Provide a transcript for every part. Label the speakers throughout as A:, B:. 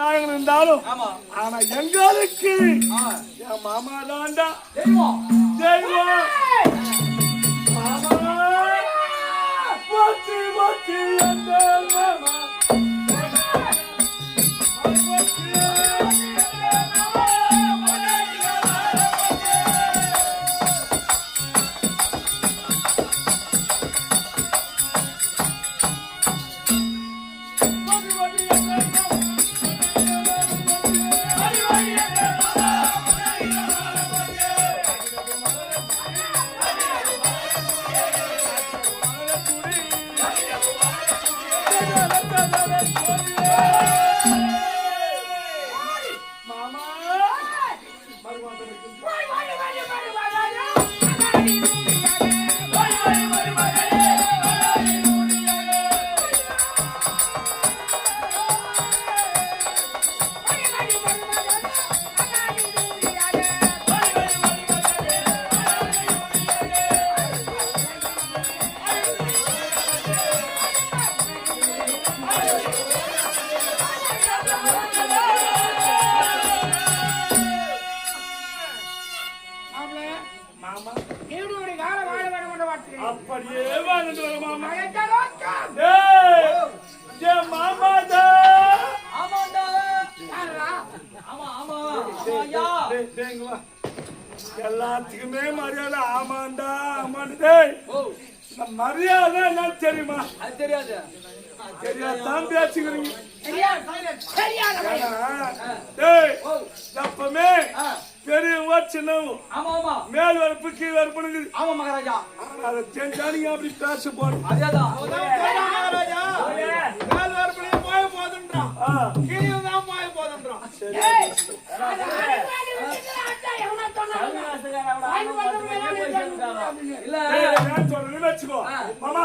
A: இருந்தாலும் ஆனா எங்களுக்கு. என் மாமா தான்டா
B: தெய்வம்.
A: மாமா மாமா. அப்படியே வாழ்ந்துட்டு வர மாமா. ஏய், என் மாமா தான்
B: ஆமாண்டா ஆமா ஆமா
A: வா. எல்லாத்துக்குமே மரியாதை. ஆமாண்டா ஆமாண்டு. டேய்
B: ஓ.
A: இந்த மரியாதை என்ன தெரியுமா?
B: அது தெரியாது.
A: தெரியாதான் பேச்சுக்கிறீங்க? எப்பவுமே. பெரியவங்க சின்னவங்க.
B: ஆமா ஆமா.
A: மேல் வரப்பு கீழ் வரப்புனுங்க
B: ஆமா மகாராஜா
A: அதை தெரிஞ்சா நீங்க அப்படி பேச போறோம்.
B: அதேதான்.
A: நான் சொல்றேன்னு வச்சுக்கோ. மாமா.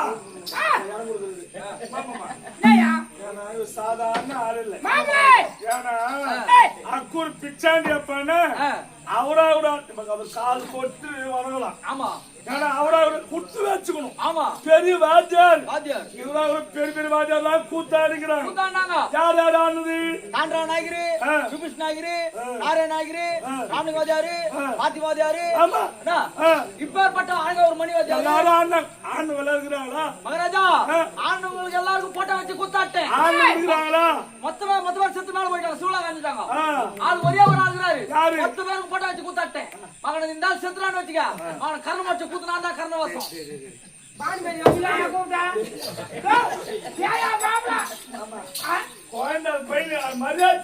A: ஏன்னா இது சாதாரண ஆள் இல்ல. ஏன்னா அக்கூர் பிச்சாண்டி அப்பான்னு அவரா கூட நமக்கு அவர் கால் போட்டு வணங்கலாம்
B: ஆமா.
A: ஏன்னா அவரா கூட குத்து வச்சுக்கணும்
B: ஆமா.
A: பெரிய வாத்தியார்
B: வாத்தியார்
A: இவரா கூட பெரிய பெரிய வாத்தியார்லாம் கூத்தாடிக்கிறாங்க
B: கூத்தாண்டாங்க
A: யார் யார் ஆனது
B: தாண்டா நாயகரு. சுபிஷ் நாயகரு. நாராயண நாயகரு. ராமலிங்க வாத்தியாரு. பாத்தி வாத்தியாரு
A: ஆமா
B: இப்பேற்பட்ட ஆளுங்க ஒரு மணி வாத்தியாரு
A: எல்லாரும் விளையாடுகிறாங்களா
B: மகாராஜா
A: ஆ.
B: ஆண்டவங்களுக்கு எல்லாருக்கும் போட்டோ வச்சு குத்தாட்டேன்
A: இருக்கிறாங்களா
B: மொத்தமா மொத்த பேர் செத்து மேல போயிட்டாங்க சூழலா காஞ்சிட்டாங்க ஆள் ஒரே ஒரு ஆள் இருக்கிறாரு? மொத்த பேருக்கு போட்டோ வச்சு குத்தாட்டேன் இந்த ஆள் செத்துறான்னு வச்சுக்க. அவன் கர்ணம் வச்சு குத்துனா தான்
A: பையன் மரியாதை